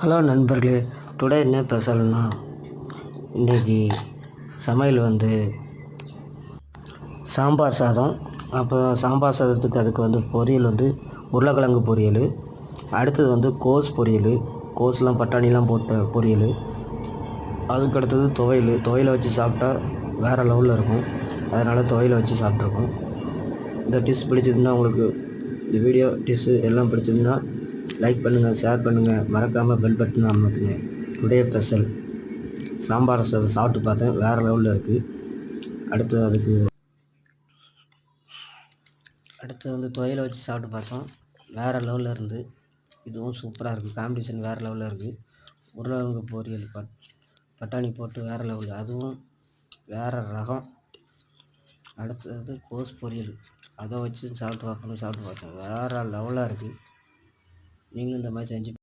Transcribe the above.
Hello நண்பர்களே today என்ன பேசலன்னா இன்றைக்கி சமையல் வந்து சாம்பார் சாதம். அப்போ சாம்பார் சாதத்துக்கு அதுக்கு வந்து பொரியல் வந்து உருளைக்கிழங்கு பொரியல் அடுத்தது வந்து கோஸ் பொரியல் கோஸ்லாம் பட்டாணிலாம் போட்ட பொரியல் அதுக்கு அடுத்தது துவையல். துவையில் வச்சு சாப்பிட்டா வேறு லெவலில் இருக்கும். அதனால் துவையலை வச்சு சாப்பிட்ருக்கோம். இந்த டிஷ் பிடிச்சதுன்னா உங்களுக்கு இந்த வீடியோ டிஷ்ஷு எல்லாம் பிடிச்சதுன்னா லைக் பண்ணுங்கள் ஷேர் பண்ணுங்கள் மறக்காமல் பெல் பட்டன் அமர்த்துங்க. டுடே ஸ்பெஷல் சாம்பார் சாதம் சாப்பிட்டு பார்த்தேன். வேறு லெவலில் இருக்குது அடுத்து அதுக்கு அடுத்து வந்து துவையில் வச்சு சாப்பிட்டு பார்த்தோம். வேறு லெவலில் இருந்து இதுவும் சூப்பராக இருக்குது காம்படிஷன் வேறு லெவலில் இருக்குது உருளைக்கிழங்கு பொரியல் பட் பட்டாணி போட்டு வேறு லெவலில் அதுவும் வேறு ரகம். அடுத்தது கோஸ் பொரியல். அதை வச்சு சாப்பிட்டு பார்க்கணும் சாப்பிட்டு பார்த்தோம். வேறு லெவலாக இருக்குது நீங்களும் இந்த மாதிரி செஞ்சு